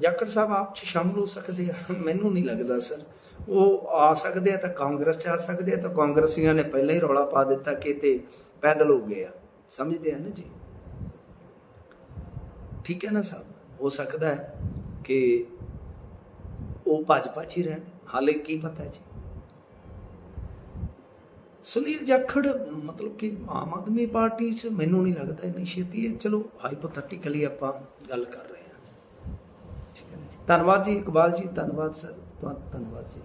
ਜਾਖੜ ਸਾਹਿਬ, ਆਪ ਚ ਸ਼ਾਮਲ ਹੋ ਸਕਦੇ ਆ? ਮੈਨੂੰ ਨਹੀਂ ਲੱਗਦਾ ਸਰ। ਉਹ ਆ ਸਕਦੇ ਆ ਤਾਂ ਕਾਂਗਰਸ ਚ ਆ ਸਕਦੇ ਆ ਤਾਂ ਕਾਂਗਰਸੀਆਂ ਨੇ ਪਹਿਲਾਂ ਹੀ ਰੌਲਾ ਪਾ ਦਿੱਤਾ ਕਿ ਤੇ ਪੈਦਲ ਹੋ ਗਏ ਆ। ਸਮਝਦੇ ਆ ਨਾ ਜੀ? ਠੀਕ ਹੈ ਨਾ ਸਾਹਿਬ? ਹੋ ਸਕਦਾ ਹੈ ਕਿ ਉਹ ਭਾਜਪਾ ਚ ਹੀ ਰਹਿਣ। ਹਾਲੇ ਕੀ ਪਤਾ ਜੀ? ਸੁਨੀਲ ਜਾਖੜ, ਮਤਲਬ ਕਿ ਆਮ ਆਦਮੀ ਪਾਰਟੀ ਚ ਮੈਨੂੰ ਨਹੀਂ ਲੱਗਦਾ ਇੰਨੀ ਛੇਤੀ ਹੈ। ਚਲੋ ਹਾਈਪੋਥੈਟਿਕਲੀ ਆਪਾਂ ਗੱਲ ਕਰ ਰਹੇ ਧੰਨਵਾਦ ਜੀ, ਇਕਬਾਲ ਜੀ, ਧੰਨਵਾਦ ਸਰ ਧੰਨਵਾਦ ਜੀ।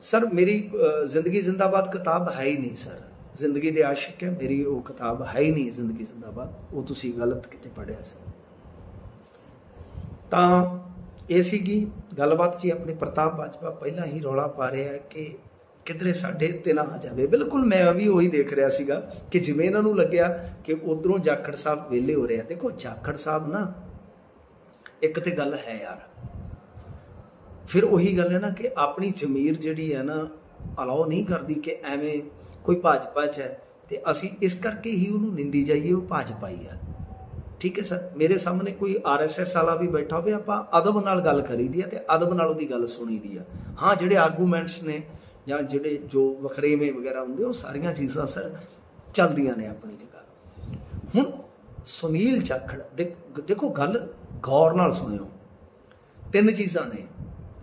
ਸਰ, ਮੇਰੀ ਜ਼ਿੰਦਗੀ ਜ਼ਿੰਦਾਬਾਦ ਕਿਤਾਬ ਹੈ ਹੀ ਨਹੀਂ ਸਰ। ਜ਼ਿੰਦਗੀ ਦੇ ਆਸ਼ਿਕ ਹੈ, ਮੇਰੀ ਉਹ ਕਿਤਾਬ ਹੈ ਹੀ ਨਹੀਂ ਜ਼ਿੰਦਗੀ ਜ਼ਿੰਦਾਬਾਦ। ਉਹ ਤੁਸੀਂ ਗਲਤ ਕਿਤੇ ਪੜਿਆ ਸੀ। ਤਾਂ ਇਹ ਸੀਗੀ ਗੱਲਬਾਤ ਜੀ, ਆਪਣੇ ਪ੍ਰਤਾਪ ਬਾਜਵਾ ਪਹਿਲਾਂ ਹੀ ਰੌਲਾ ਪਾ ਰਿਹਾ ਕਿ ਕਿਧਰੇ ਸਾਡੇ ਤੇ ਨਾ ਆ ਜਾਵੇ। ਬਿਲਕੁਲ ਮੈਂ ਵੀ ਉਹੀ ਦੇਖ ਰਿਹਾ ਸੀਗਾ ਕਿ ਜਿਵੇਂ ਇਹਨਾਂ ਨੂੰ ਲੱਗਿਆ ਕਿ ਉਧਰੋਂ ਜਾਖੜ ਸਾਹਿਬ ਵਿਹਲੇ ਹੋ ਰਿਹਾ ਦੇਖੋ, ਜਾਖੜ ਸਾਹਿਬ ਨਾ ਇੱਕ ਤੇ ਗੱਲ ਹੈ ਯਾਰ। ਫਿਰ ਉਹੀ ਗੱਲ ਹੈ ਨਾ ਕਿ ਆਪਣੀ ਜ਼ਮੀਰ ਜਿਹੜੀ ਹੈ ਨਾ ਅਲਾਉ ਨਹੀਂ ਕਰਦੀ ਕਿ ਐਵੇਂ ਕੋਈ ਭਾਜਪਾ ਚ ਹੈ ਤੇ ਅਸੀਂ ਇਸ ਕਰਕੇ ਹੀ ਉਹਨੂੰ ਨਿੰਦੀ ਜਾਈਏ, ਉਹ ਭਾਜਪਾ ਹੀ ਆ ਠੀਕ ਹੈ ਸਰ? ਮੇਰੇ ਸਾਹਮਣੇ ਕੋਈ ਆਰਐਸਐਸ ਵਾਲਾ ਵੀ ਬੈਠਾ ਹੋਵੇ, ਆਪਾਂ ਅਦਬ ਨਾਲ ਗੱਲ ਕਰੀਦੀ ਆ ਤੇ ਅਦਬ ਨਾਲ ਉਹਦੀ ਗੱਲ ਸੁਣੀਦੀ ਆ ਹਾਂ, ਜਿਹੜੇ ਆਰਗੂਮੈਂਟਸ ਨੇ ਜਾਂ ਜਿਹੜੇ ਜੋ ਵਖਰੇਵੇਂ ਵਗੈਰਾ ਹੁੰਦੇ, ਉਹ ਸਾਰੀਆਂ ਚੀਜ਼ਾਂ ਸਰ ਚੱਲਦੀਆਂ ਨੇ ਆਪਣੀ ਜਗ੍ਹਾ। ਹੁਣ ਸੁਨੀਲ ਜਾਖੜ, ਦੇਖ- ਦੇਖੋ ਗੱਲ ਗੌਰ ਨਾਲ ਸੁਣਿਓ। ਤਿੰਨ ਚੀਜ਼ਾਂ ਨੇ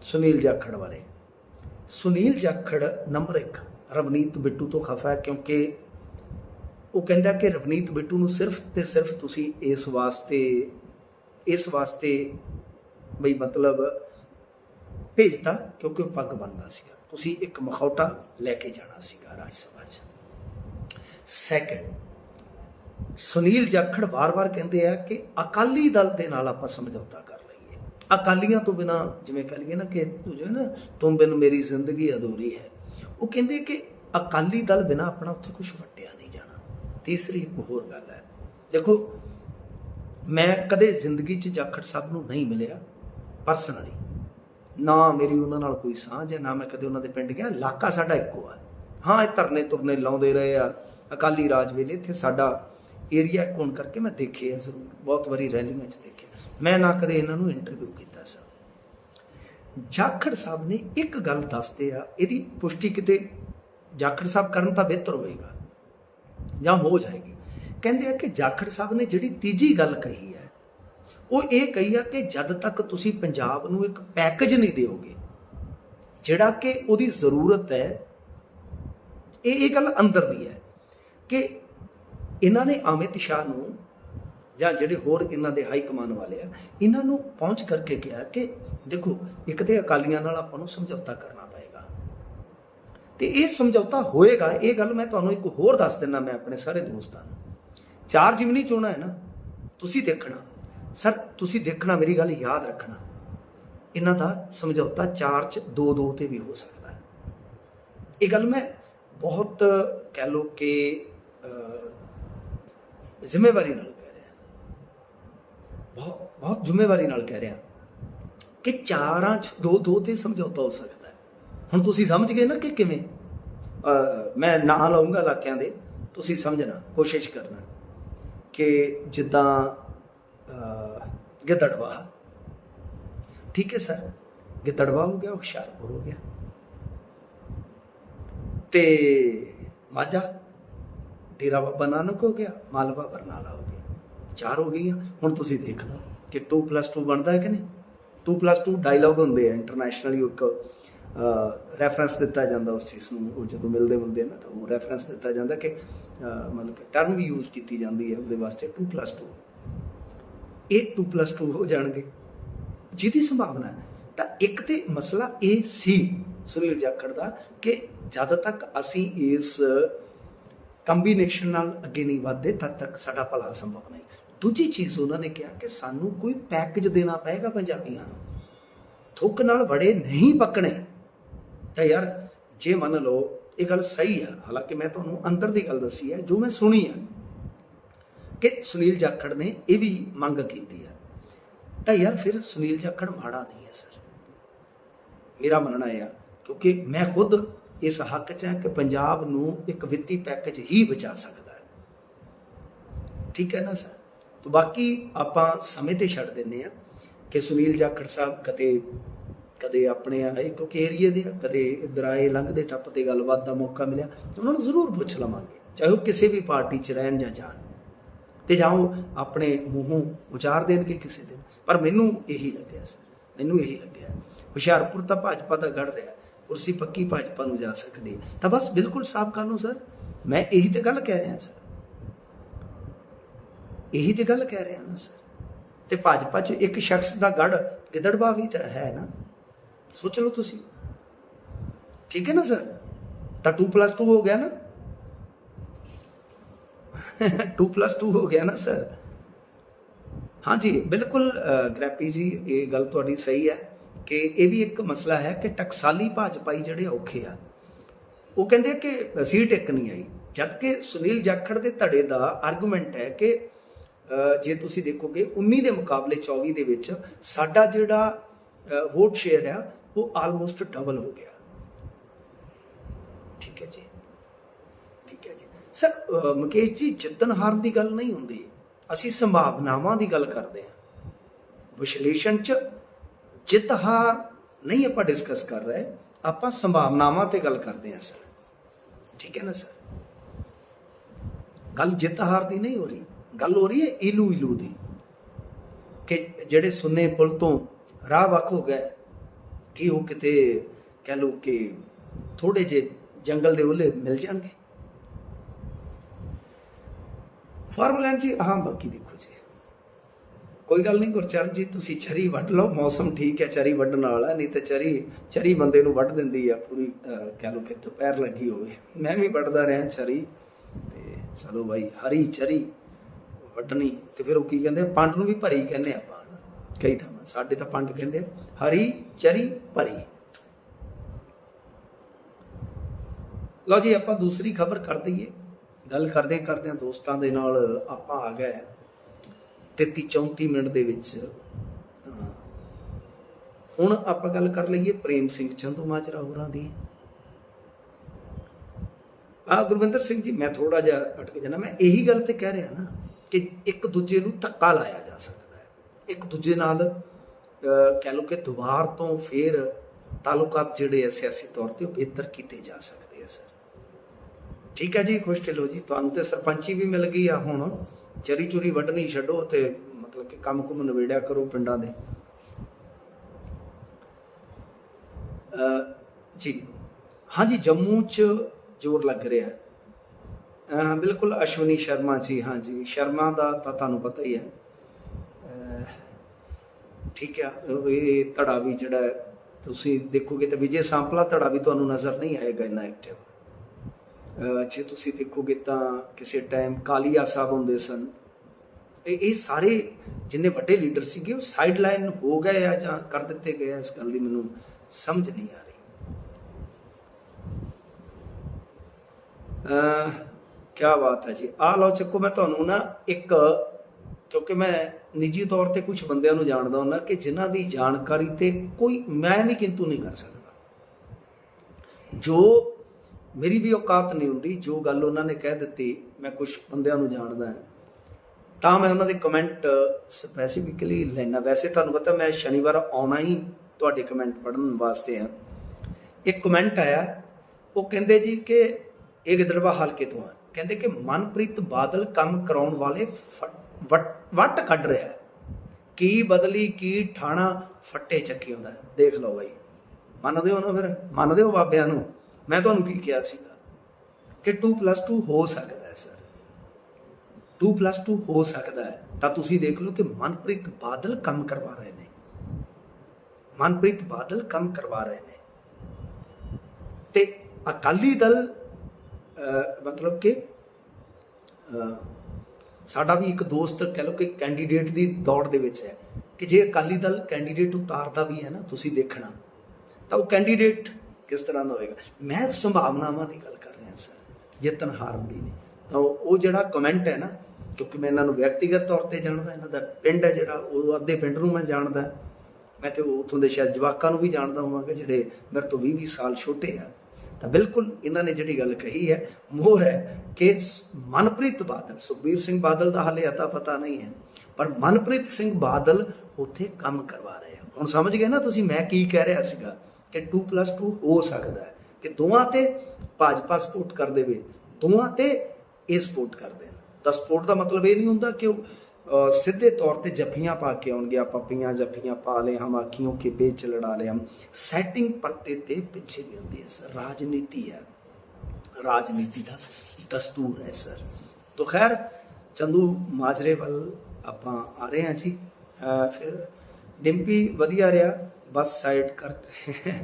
ਸੁਨੀਲ ਜਾਖੜ ਬਾਰੇ। ਸੁਨੀਲ ਜਾਖੜ ਨੰਬਰ 1 ਰਵਨੀਤ ਬਿੱਟੂ ਤੋਂ ਖਫਾ ਹੈ ਕਿਉਂਕਿ ਉਹ ਕਹਿੰਦਾ ਕਿ ਰਵਨੀਤ ਬਿੱਟੂ ਨੂੰ ਸਿਰਫ ਤੇ ਸਿਰਫ ਤੁਸੀਂ ਇਸ ਵਾਸਤੇ ਇਸ ਵਾਸਤੇ ਬਈ ਮਤਲਬ ਭੇਜਤਾ ਕਿਉਂਕਿ ਉਹ ਪੱਗ ਬੰਨਦਾ ਸੀਗਾ। ਤੁਸੀਂ ਇੱਕ ਮਖੌਟਾ ਲੈ ਕੇ ਜਾਣਾ ਸੀਗਾ ਰਾਜ ਸਭਾ 'ਚ। ਸੈਕੰਡ ਸੁਨੀਲ ਜਾਖੜ ਵਾਰ-ਵਾਰ ਕਹਿੰਦੇ ਆ ਕਿ ਅਕਾਲੀ ਦਲ ਦੇ ਨਾਲ ਆਪਾਂ ਸਮਝੌਤਾ ਕਰ ਲਈਏ। ਅਕਾਲੀਆਂ ਤੋਂ ਬਿਨਾ ਜਿਵੇਂ ਕਹ ਲਈਏ ਨਾ ਕਿ ਤੂੰ ਜਿਵੇਂ ਨਾ, ਤੂੰ ਬਿਨ ਮੇਰੀ ਜ਼ਿੰਦਗੀ ਅਧੂਰੀ ਹੈ। ਉਹ ਕਹਿੰਦੇ ਕਿ ਅਕਾਲੀ ਦਲ ਬਿਨਾ ਆਪਣਾ ਉੱਥੇ ਕੁਝ ਵਟਿਆ ਨਹੀਂ ਜਾਣਾ। ਤੀਸਰੀ ਇੱਕ ਹੋਰ ਗੱਲ ਹੈ। ਦੇਖੋ, ਮੈਂ ਕਦੇ ਜ਼ਿੰਦਗੀ 'ਚ ਜਾਖੜ ਸਾਹਿਬ ਨੂੰ ਨਹੀਂ ਮਿਲਿਆ ਪਰਸਨਲੀ ਨਾ ਮੇਰੀ ਉਹਨਾਂ ਨਾਲ ਕੋਈ ਸਾਂਝ ਹੈ, ਨਾ ਮੈਂ ਕਦੇ ਉਹਨਾਂ ਦੇ ਪਿੰਡ ਗਿਆ। ਇਲਾਕਾ ਸਾਡਾ ਇੱਕੋ ਆ। ਹਾਂ, ਇਹ ਧਰਨੇ ਤੁਰਨੇ ਲਾਉਂਦੇ ਰਹੇ ਆ। ਅਕਾਲੀ ਰਾਜ ਵੇਲੇ ਇੱਥੇ ਸਾਡਾ ਏਰੀਆ ਕੋਣ ਕਰਕੇ ਮੈਂ ਦੇਖੇ ਆ ਜ਼ਰੂਰ। ਬਹੁਤ ਵਾਰੀ ਰੈਲੀਆਂ 'ਚ ਦੇਖਿਆ ਮੈਂ ਨਾ ਕਦੇ ਇਹਨਾਂ ਨੂੰ ਇੰਟਰਵਿਊ ਕੀਤਾ ਸੀ ਜਾਖੜ ਸਾਹਿਬ ਨੇ ਇੱਕ ਗੱਲ ਦੱਸਦੇ ਆ, ਇਹਦੀ ਪੁਸ਼ਟੀ ਕਿਤੇ ਜਾਖੜ ਸਾਹਿਬ ਕਰਨ ਤਾਂ ਬਿਹਤਰ ਹੋਏਗਾ, ਜਾਂ ਹੋ ਜਾਏਗੀ। ਕਹਿੰਦੇ ਆ ਕਿ ਜਾਖੜ ਸਾਹਿਬ ਨੇ ਜਿਹੜੀ ਤੀਜੀ ਗੱਲ ਕਹੀ ਹੈ, ਉਹ ਇਹ ਕਹੀ ਆ ਕਿ ਜਦ ਤੱਕ ਤੁਸੀਂ ਪੰਜਾਬ ਨੂੰ ਇੱਕ ਪੈਕੇਜ ਨਹੀਂ ਦਿਓਗੇ, ਜਿਹੜਾ ਕਿ ਉਹਦੀ ਜ਼ਰੂਰਤ ਹੈ, ਇਹ ਇਹ ਗੱਲ ਅੰਦਰ ਦੀ ਹੈ ਕਿ ਇਹਨਾਂ ਨੇ ਅਮਿਤ ਸ਼ਾਹ ਨੂੰ ਜਾਂ ਜਿਹੜੇ ਹੋਰ ਇਹਨਾਂ ਦੇ ਹਾਈ ਕਮਾਨ ਵਾਲੇ ਆ, ਇਹਨਾਂ ਨੂੰ ਪਹੁੰਚ ਕਰਕੇ ਕਿਹਾ ਕਿ ਦੇਖੋ, ਇੱਕ ਤੇ ਅਕਾਲੀਆਂ ਨਾਲ ਆਪਾਂ ਨੂੰ ਸਮਝੌਤਾ ਕਰਨਾ ਪਏਗਾ। ਤੇ ਇਹ ਸਮਝੌਤਾ ਹੋਏਗਾ, ਇਹ ਗੱਲ ਮੈਂ ਤੁਹਾਨੂੰ ਇੱਕ ਹੋਰ ਦੱਸ ਦਿੰਦਾ ਮੈਂ ਆਪਣੇ ਸਾਰੇ ਦੋਸਤਾਂ ਨੂੰ। ਚਾਰ ਜਿਮਨੀ ਚੋਣਾਂ ਹੈ ਨਾ, ਤੁਸੀਂ ਦੇਖਣਾ। ਸਰ, ਤੁਸੀਂ ਦੇਖਣਾ, ਮੇਰੀ ਗੱਲ ਯਾਦ ਰੱਖਣਾ। ਇਹਨਾਂ ਦਾ ਸਮਝੌਤਾ ਚਾਰ ਚ ਦੋ ਦੋ ਤੇ ਵੀ ਹੋ ਸਕਦਾ। ਹੈ ਇਹ ਗੱਲ ਮੈਂ ਬਹੁਤ ਕਹਿ ਲੋ ਕਿ ਜ਼ਿੰਮੇਵਾਰੀ ਨਾਲ ਕਹਿ ਰਿਹਾ। ਬਹੁਤ ਬਹੁਤ ਜ਼ਿੰਮੇਵਾਰੀ ਨਾਲ ਕਹਿ ਰਿਹਾ ਕਿ ਚਾਰਾਂ ਚ ਦੋ ਦੋ ਤੇ ਸਮਝੌਤਾ ਹੋ ਸਕਦਾ ਹੈ। ਹੁਣ ਤੁਸੀਂ ਸਮਝ ਗਏ ਨਾ ਕਿ ਕਿਵੇਂ? ਮੈਂ ਨਾਂ ਲਾਉਂਗਾ ਇਲਾਕਿਆਂ ਦੇ, ਤੁਸੀਂ ਸਮਝਣਾ, ਕੋਸ਼ਿਸ਼ ਕਰਨਾ ਕਿ ਜਿੱਦਾਂ ਗਿੱਦੜਵਾ ਠੀਕ ਹੈ ਸਰ ਗਿੱਦੜਵਾ ਹੋ ਗਿਆ, ਹੁਸ਼ਿਆਰਪੁਰ ਹੋ ਗਿਆ। ਤੇ ਮਾਝਾ ਡੇਰਾ ਬਾਬਾ ਨਾਨਕ ਹੋ ਗਿਆ ਮਾਲਵਾ ਬਰਨਾਲਾ ਹੋ ਗਿਆ। ਚਾਰ ਹੋ ਗਈਆਂ। ਹੁਣ ਤੁਸੀਂ ਦੇਖ ਲਓ ਕਿ 2+2 ਬਣਦਾ ਹੈ ਕਿ ਨਹੀਂ? 2+2 ਡਾਇਲੌਗ ਹੁੰਦੇ ਆ। ਇੰਟਰਨੈਸ਼ਨਲੀ ਇੱਕ ਰੈਫਰੈਂਸ ਦਿੱਤਾ ਜਾਂਦਾ ਉਸ ਚੀਜ਼ ਨੂੰ। ਉਹ ਜਦੋਂ ਮਿਲਦੇ ਹੁੰਦੇ ਨਾ, ਤਾਂ ਉਹ ਰੈਫਰੈਂਸ ਦਿੱਤਾ ਜਾਂਦਾ ਕਿ ਮਤਲਬ ਕਿ ਟਰਮ ਵੀ ਯੂਜ਼ ਕੀਤੀ ਜਾਂਦੀ ਹੈ ਉਹਦੇ ਵਾਸਤੇ 2+2 ਇਹ 2+2 ਹੋ ਜਾਣਗੇ। ਜਿਹਦੀ ਸੰਭਾਵਨਾ ਤਾਂ ਇੱਕ ਤੇ ਮਸਲਾ ਇਹ ਸੀ, ਸੁਨੀਲ ਜਾਖੜ ਦਾ, ਕਿ ਜਦ ਤੱਕ ਅਸੀਂ ਇਸ ਕੰਬੀਨੇਸ਼ਨ ਨਾਲ ਅੱਗੇ ਨਹੀਂ ਵਧਦੇ, ਤਦ ਤੱਕ ਸਾਡਾ ਭਲਾ ਸੰਭਵ ਨਹੀਂ। ਦੂਜੀ ਚੀਜ਼ ਉਹਨਾਂ ਨੇ ਕਿਹਾ ਕਿ ਸਾਨੂੰ ਕੋਈ ਪੈਕੇਜ ਦੇਣਾ ਪਏਗਾ ਪੰਜਾਬੀਆਂ ਨੂੰ। ਥੁੱਕ ਨਾਲ ਵੜੇ ਨਹੀਂ ਪੱਕਣੇ। ਤਾਂ ਯਾਰ, ਜੇ ਮੰਨ ਲਓ ਇਹ ਗੱਲ ਸਹੀ ਆ, ਹਾਲਾਂਕਿ ਮੈਂ ਤੁਹਾਨੂੰ ਅੰਦਰ ਦੀ ਗੱਲ ਦੱਸੀ ਹੈ, ਜੋ ਮੈਂ ਸੁਣੀ ਹੈ ਕਿ ਸੁਨੀਲ ਜਾਖੜ ਨੇ ਇਹ ਵੀ ਮੰਗ ਕੀਤੀ ਹੈ ਤਾਂ ਯਾਰ ਫਿਰ ਸੁਨੀਲ ਜਾਖੜ ਮਾੜਾ ਨਹੀਂ ਹੈ, ਸਰ। ਮੇਰਾ ਮੰਨਣਾ ਇਹ ਆ, ਕਿਉਂਕਿ ਮੈਂ ਖੁਦ ਇਸ ਹੱਕ 'ਚ ਹੈ ਕਿ ਪੰਜਾਬ ਨੂੰ ਇੱਕ ਵਿੱਤੀ ਪੈਕੇਜ ਹੀ ਬਚਾ ਸਕਦਾ ਹੈ। ਠੀਕ ਹੈ ਨਾ ਸਰ? ਤਾਂ ਬਾਕੀ ਆਪਾਂ ਸਮੇਂ ਤੇ ਛੱਡ ਦਿੰਨੇ ਆ ਕਿ ਸੁਨੀਲ ਜਾਖੜ ਸਾਹਿਬ ਕਦੇ ਕਦੇ ਆਪਣੇ ਆਏ ਕਿਉਂਕਿ ਏਰੀਏ ਦੇ ਕਦੇ ਇੱਧਰ ਆਏ ਲੰਘਦੇ ਟੱਪ ਤੇ ਗੱਲਬਾਤ ਦਾ ਮੌਕਾ ਮਿਲਿਆ ਤਾਂ ਉਹਨਾਂ ਨੂੰ ਜ਼ਰੂਰ ਪੁੱਛ ਲਵਾਂਗੇ, ਚਾਹੇ ਉਹ ਕਿਸੇ ਵੀ ਪਾਰਟੀ 'ਚ ਰਹਿਣ ਜਾਂ ਜਾਣ। ਤੇ ਜਾਂ ਉਹ ਆਪਣੇ ਮੂੰਹੋਂ ਉਚਾਰ ਦੇਣਗੇ ਕਿਸੇ ਦਿਨ। ਪਰ ਮੈਨੂੰ ਇਹੀ ਲੱਗਿਆ ਸੀ ਮੈਨੂੰ ਇਹੀ ਲੱਗਿਆ। ਹੁਸ਼ਿਆਰਪੁਰ ਤਾਂ ਭਾਜਪਾ ਦਾ ਗੜ ਰਿਹਾ। ਕੁਰਸੀ ਪੱਕੀ ਭਾਜਪਾ ਨੂੰ ਜਾ ਸਕਦੀ। ਹੈ। ਤਾਂ ਬਸ ਬਿਲਕੁਲ ਸਾਫ਼ ਕਰ ਲਓ ਸਰ। ਮੈਂ ਇਹੀ ਤੇ ਗੱਲ ਕਹਿ ਰਿਹਾ ਸਰ। ਇਹੀ ਤੇ ਗੱਲ ਕਹਿ ਰਿਹਾ ਨਾ ਸਰ। ਤੇ ਭਾਜਪਾ 'ਚ ਇੱਕ ਸ਼ਖਸ ਦਾ ਗੜ ਗਿੱਦੜਵਾ ਵੀ ਤਾਂ ਹੈ ਨਾ। ਸੋਚ ਲਓ ਤੁਸੀਂ। ਠੀਕ ਹੈ ਨਾ ਸਰ? ਤਾਂ 2 2 ਹੋ ਗਿਆ ਨਾ। 2 2 ਹੋ ਗਿਆ ਨਾ ਸਰ। ਹਾਂਜੀ, ਬਿਲਕੁਲ ਗ੍ਰੈਪੀ ਜੀ, ਇਹ ਗੱਲ ਤੁਹਾਡੀ ਸਹੀ ਹੈ। ਕਿ ਇਹ ਵੀ ਇੱਕ ਮਸਲਾ ਹੈ ਕਿ ਟਕਸਾਲੀ ਭਾਜਪਾਈ ਜਿਹੜੇ ਔਖੇ ਆ, ਉਹ ਕਹਿੰਦੇ ਆ ਕਿ ਸੀਟ ਇੱਕ ਨਹੀਂ ਆਈ। ਜਦ ਕਿ ਸੁਨੀਲ ਜਾਖੜ ਦੇ ਧੜੇ ਦਾ ਆਰਗੂਮੈਂਟ ਹੈ ਕਿ ਜੇ ਤੁਸੀਂ ਦੇਖੋਗੇ 19 ਦੇ ਮੁਕਾਬਲੇ 24 ਦੇ ਵਿੱਚ ਸਾਡਾ ਜਿਹੜਾ ਵੋਟ ਸ਼ੇਅਰ ਆ, ਉਹ ਆਲਮੋਸਟ ਡਬਲ ਹੋ ਗਿਆ। ਠੀਕ ਹੈ ਜੀ। ਠੀਕ ਹੈ ਜੀ। ਸਰ ਮੁਕੇਸ਼ ਜੀ, ਜਿੱਤਣ ਹਾਰਨ ਦੀ ਗੱਲ ਨਹੀਂ ਹੁੰਦੀ। ਅਸੀਂ ਸੰਭਾਵਨਾਵਾਂ ਦੀ ਗੱਲ ਕਰਦੇ ਹਾਂ। ਵਿਸ਼ਲੇਸ਼ਣ ਚ ਜਿੱਤ ਹਾਰ ਨਹੀਂ ਆਪਾਂ ਡਿਸਕਸ ਕਰ ਰਹੇ, ਆਪਾਂ ਸੰਭਾਵਨਾਵਾਂ ਤੇ ਗੱਲ ਕਰਦੇ ਹਾਂ, ਸਰ। ਠੀਕ ਹੈ ਨਾ, ਸਰ? ਗੱਲ ਜਿੱਤ ਹਾਰ ਦੀ ਨਹੀਂ ਹੋ ਰਹੀ। ਗੱਲ ਹੋ ਰਹੀ ਹੈ ਇਲੂ ਇਲੂ ਦੀ ਕਿ ਜਿਹੜੇ ਸੁੰਨੇ ਪੁਲ ਤੋਂ ਰਾਹ ਵੱਖ ਹੋ ਗਏ, ਕਿ ਉਹ ਕਿਤੇ ਕਹਿ ਲਓ ਕਿ ਥੋੜੇ ਜੇ ਜੰਗਲ ਦੇ ਉਹਲੇ ਮਿਲ ਜਾਣਗੇ? ਫਾਰਮੂਲੈਂਡ ਜੀ ਹਾਂ ਬਾਕੀ ਦੇਖੋ ਜੀ। ਕੋਈ ਗੱਲ ਨਹੀਂ ਗੁਰਚਰਨ ਜੀ, ਤੁਸੀਂ ਚਰੀ ਵੱਢ ਲਓ, ਮੌਸਮ ਠੀਕ ਹੈ, ਚਰੀ ਵੱਢਣ ਵਾਲਾ ਨਹੀਂ ਤੇ ਚਰੀ ਚਰੀ ਬੰਦੇ ਨੂੰ ਵੱਢ ਦਿੰਦੀ ਆ, ਪੂਰੀ ਕਹਿ ਲਓ ਕਿ ਦੁਪਹਿਰ ਲੱਗੀ ਹੋਵੇ ਮੈਂ ਵੀ ਵੱਢਦਾ ਰਿਹਾ ਚਰੀ, ਤੇ ਚਲੋ ਬਾਈ, ਹਰੀ ਚਰੀ ਵੱਢਣੀ, ਤੇ ਫਿਰ ਉਹ ਕੀ ਕਹਿੰਦੇ ਪੰਡ ਨੂੰ ਵੀ ਭਰੀ ਕਹਿੰਦੇ ਆਪਾਂ ਹਨਾ। ਕਈ ਥਾਵਾਂ, ਸਾਡੇ ਤਾਂ ਪੰਡ ਕਹਿੰਦੇ ਹਰੀ ਚਰੀ ਭਰੀ ਲਓ ਜੀ, ਆਪਾਂ ਦੂਸਰੀ ਖਬਰ ਕਰ ਦਈਏ, ਗੱਲ ਕਰਦੇ ਕਰਦੇ ਦੋਸਤਾਂ ਦੇ ਨਾਲ ਆਪਾਂ ਆ ਗਏ 33 34 ਮਿੰਟ ਦੇ ਵਿੱਚ ਹੁਣ ਆਪਾਂ ਗੱਲ ਕਰ ਲਈਏ ਪ੍ਰੇਮ ਸਿੰਘ ਚੰਦੂ ਮਾਜਰਾ ਹੋਰਾਂ ਦੀ। ਆ ਗੁਰਵਿੰਦਰ ਸਿੰਘ ਜੀ, ਮੈਂ ਥੋੜਾ ਜਿਹਾ ਅਟਕ ਜਾਣਾ ਮੈਂ ਇਹੀ ਗੱਲ ਤੇ ਕਹਿ ਰਿਹਾ ਨਾ ਕਿ ਇੱਕ ਦੂਜੇ ਨੂੰ ਧੱਕਾ ਲਾਇਆ ਜਾ ਸਕਦਾ ਹੈ। ਇੱਕ ਦੂਜੇ ਨਾਲ ਕਹਿ ਲਓ ਕਿ ਦੁਬਾਰ ਤੋਂ ਫੇਰ ਤਾਲੁਕਾਤ ਜਿਹੜੇ ਆ ਸਿਆਸੀ ਤੌਰ ਤੇ ਉਹ ਬਿਹਤਰ ਕੀਤੇ ਜਾ ਸਕਦੇ ਆ ਸਰ। ਠੀਕ ਹੈ ਜੀ, ਖੁਸ਼ ਢਿੱਲੋਂ ਜੀ, ਤੁਹਾਨੂੰ ਤੇ ਸਰਪੰਚੀ ਵੀ ਮਿਲ ਗਈ ਆ ਹੁਣ। ਚਰੀ ਚੁਰੀ ਵੱਢਣੀ ਛੱਡੋ ਤੇ ਮਤਲਬ ਕਿ ਕੰਮ ਕੁਮ ਨਵੇੜਿਆ ਕਰੋ ਪਿੰਡਾਂ ਦੇ। ਜੀ, ਹਾਂਜੀ, ਜੰਮੂ ਚ ਜ਼ੋਰ ਲੱਗ ਰਿਹਾ ਹੈ। ਬਿਲਕੁਲ ਅਸ਼ਵਨੀ ਸ਼ਰਮਾ, ਜੀ, ਹਾਂਜੀ, ਸ਼ਰਮਾ ਦਾ ਤਾਂ ਤੁਹਾਨੂੰ ਪਤਾ ਹੀ ਹੈ। ਠੀਕ ਹੈ ਇਹ ਧੜਾ ਵੀ ਜਿਹੜਾ ਤੁਸੀਂ ਦੇਖੋਗੇ ਤਾਂ ਵਿਜੇ ਸਾਂਪਲਾ ਧੜਾ ਵੀ ਤੁਹਾਨੂੰ ਨਜ਼ਰ ਨਹੀਂ ਆਏਗਾ ਇੰਨਾ ਐਕਟਿਵ ਜੇ ਤੁਸੀਂ ਦੇਖੋਗੇ ਤਾਂ ਕਿਸੇ ਟਾਈਮ ਕਾਲੀਆ ਸਾਹਿਬ ਹੁੰਦੇ ਸਨ। ਇਹ ਇਹ ਸਾਰੇ ਜਿੰਨੇ ਵੱਡੇ ਲੀਡਰ ਸੀਗੇ, ਉਹ ਸਾਈਡ ਲਾਈਨ ਹੋ ਗਏ ਆ ਜਾਂ ਕਰ ਦਿੱਤੇ ਗਏ ਆ, ਇਸ ਗੱਲ ਦੀ ਮੈਨੂੰ ਸਮਝ ਨਹੀਂ ਆ ਰਹੀ। ਅਹ ਕੀ ਬਾਤ ਹੈ ਜੀ। ਆ ਲਓ ਚੱਕੋ, ਮੈਂ ਤੁਹਾਨੂੰ ਨਾ ਇੱਕ, ਕਿਉਂਕਿ ਮੈਂ ਨਿੱਜੀ ਤੌਰ ਤੇ ਕੁਝ ਬੰਦਿਆਂ ਨੂੰ ਜਾਣਦਾ ਹੁੰਦਾ ਕਿ ਜਿਨ੍ਹਾਂ ਦੀ ਜਾਣਕਾਰੀ ਤੇ ਕੋਈ ਮੈਂ ਵੀ ਕਿੰਤੂ ਨਹੀਂ ਕਰ ਸਕਦਾ। ਜੋ ਮੇਰੀ ਵੀ ਔਕਾਤ ਨਹੀਂ ਹੁੰਦੀ, ਜੋ ਗੱਲ ਉਹਨਾਂ ਨੇ ਕਹਿ ਦਿੱਤੀ, ਮੈਂ ਕੁਝ ਬੰਦਿਆਂ ਨੂੰ ਜਾਣਦਾ ਹਾਂ। ਤਾਂ ਮੈਂ ਉਹਨਾਂ ਦੇ ਕਮੈਂਟ ਸਪੈਸੀਫਿਕਲੀ ਲੈਣਾ ਵੈਸੇ ਤੁਹਾਨੂੰ ਪਤਾ ਮੈਂ ਸ਼ਨੀਵਾਰ ਆਉਣਾ ਹੀ ਤੁਹਾਡੇ ਕਮੈਂਟ ਪੜਨ ਵਾਸਤੇ ਆ ਇੱਕ ਕਮੈਂਟ ਆਇਆ, ਉਹ ਕਹਿੰਦੇ ਜੀ ਕਿ ਇਹ ਗਿੱਦੜਵਾ ਹਲਕੇ ਤੋਂ ਆ। ਕਹਿੰਦੇ ਕਿ ਮਨਪ੍ਰੀਤ ਬਾਦਲ ਕੰਮ ਕਰਾਉਣ ਵਾਲੇ ਫ- ਵੱਟ ਕੱਢ ਰਿਹਾ ਹੈ। ਕੀ ਬਦਲੀ, ਕੀ ਠਾਣਾ, ਫੱਟੇ ਚੱਕੀ ਹੁੰਦਾ ਦੇਖ ਲਓ ਬਾਈ। ਮੰਨਦੇ ਹੋ ਨਾ ਫਿਰ? ਮੰਨਦੇ ਹੋ ਬਾਬਿਆਂ ਨੂੰ? ਮੈਂ ਤੁਹਾਨੂੰ ਕੀ ਕਿਹਾ ਸੀਗਾ ਕਿ 2 ਹੋ ਸਕਦਾ ਹੈ ਸਰ 2 2 ਹੋ ਸਕਦਾ ਹੈ। ਤਾਂ ਤੁਸੀਂ ਦੇਖ ਲਓ ਕਿ ਮਨਪ੍ਰੀਤ ਬਾਦਲ ਕੰਮ ਕਰਵਾ ਰਹੇ ਨੇ। ਮਨਪ੍ਰੀਤ ਬਾਦਲ ਕੰਮ ਕਰਵਾ ਰਹੇ ਨੇ। ਤੇ ਅਕਾਲੀ ਦਲ ਮਤਲਬ ਕਿ ਸਾਡਾ ਵੀ ਇੱਕ ਦੋਸਤ ਕਹਿ ਲਓ ਕਿ ਕੈਂਡੀਡੇਟ ਦੀ ਦੌੜ ਦੇ ਵਿੱਚ ਹੈ। ਕਿ ਜੇ ਅਕਾਲੀ ਦਲ ਕੈਂਡੀਡੇਟ ਉਤਾਰਦਾ ਵੀ ਹੈ ਨਾ, ਤੁਸੀਂ ਦੇਖਣਾ, ਤਾਂ ਉਹ ਕੈਂਡੀਡੇਟ ਕਿਸ ਤਰ੍ਹਾਂ ਦਾ ਹੋਏਗਾ? ਮੈਂ ਸੰਭਾਵਨਾਵਾਂ ਦੀ ਗੱਲ ਕਰ ਰਿਹਾ, ਸਰ ਯਤਨ ਹਾਰਨ ਦੀ ਨਹੀਂ ਤਾਂ ਉਹ ਜਿਹੜਾ ਕਮੈਂਟ ਹੈ ਨਾ, ਕਿਉਂਕਿ ਮੈਂ ਇਹਨਾਂ ਨੂੰ ਵਿਅਕਤੀਗਤ ਤੌਰ ਤੇ ਜਾਣਦਾ, ਇਹਨਾਂ ਦਾ ਪਿੰਡ ਹੈ ਜਿਹੜਾ, ਉਹ ਅੱਧੇ ਪਿੰਡ ਨੂੰ ਮੈਂ ਜਾਣਦਾ। ਮੈਂ ਤੇ ਉਥੋਂ ਦੇ ਸ਼ਾਇਦ ਜਵਾਕਾਂ ਨੂੰ ਵੀ ਜਾਣਦਾ ਹੋਵਾਂਗਾ, ਜਿਹੜੇ ਮੇਰੇ ਤੋਂ 20 20 ਸਾਲ ਛੋਟੇ ਆ। ਤਾਂ ਬਿਲਕੁਲ ਇਹਨਾਂ ਨੇ ਜਿਹੜੀ ਗੱਲ ਕਹੀ ਹੈ, ਮੋਹਰ ਹੈ ਕਿ ਮਨਪ੍ਰੀਤ ਬਾਦਲ, ਸੁਖਬੀਰ ਸਿੰਘ ਬਾਦਲ ਦਾ ਹਾਲੇ ਅਤਾ ਪਤਾ ਨਹੀਂ ਹੈ, ਪਰ ਮਨਪ੍ਰੀਤ ਸਿੰਘ ਬਾਦਲ ਉੱਥੇ ਕੰਮ ਕਰਵਾ ਰਹੇ ਆ। ਹੁਣ ਸਮਝ ਗਏ ਨਾ ਤੁਸੀਂ ਮੈਂ ਕੀ ਕਹਿ ਰਿਹਾ ਸੀਗਾ? ਕਿ 2+2 ਹੋ ਸਕਦਾ ਹੈ ਕਿ ਦੋਵਾਂ ਤੇ ਭਾਜਪਾ ਸਪੋਰਟ ਕਰ ਦੇਵੇ, ਦੋਵਾਂ ਤੇ ਇਹ ਸਪੋਰਟ ਕਰ ਦੇਣ। ਤਾਂ ਸਪੋਰਟ ਦਾ ਮਤਲਬ ਇਹ ਨਹੀਂ ਹੁੰਦਾ ਕਿ ਸਿੱਧੇ ਤੌਰ ਤੇ ਜੱਫੀਆਂ ਪਾ ਕੇ ਆਉਣਗੇ, ਆਪਾਂ ਪੀਆਂ ਜੱਫੀਆਂ ਪਾ ਲਏ, ਹਮ ਅੱਖੀਆਂ ਕੇ ਪੇਚ ਲੜਾ ਲਏ, ਹਮ ਸੈਟਿੰਗ ਪਰਤੇ ਤੇ ਪਿੱਛੇ ਵੀ ਹੁੰਦੀ ਹੈ ਸਰ ਰਾਜਨੀਤੀ ਹੈ। ਰਾਜਨੀਤੀ ਦਾ ਦਸਤੂਰ ਹੈ ਸਰ ਤੋ ਖੈਰ, ਚੰਦੂ ਮਾਜਰੇ ਵੱਲ ਆਪਾਂ ਆ ਰਹੇ ਹਾਂ ਜੀ। ਫਿਰ, ਡਿੰਪੀ ਵਧੀਆ ਰਿਹਾ। ਬਸ ਸਾਈਡ ਕਰਕੇ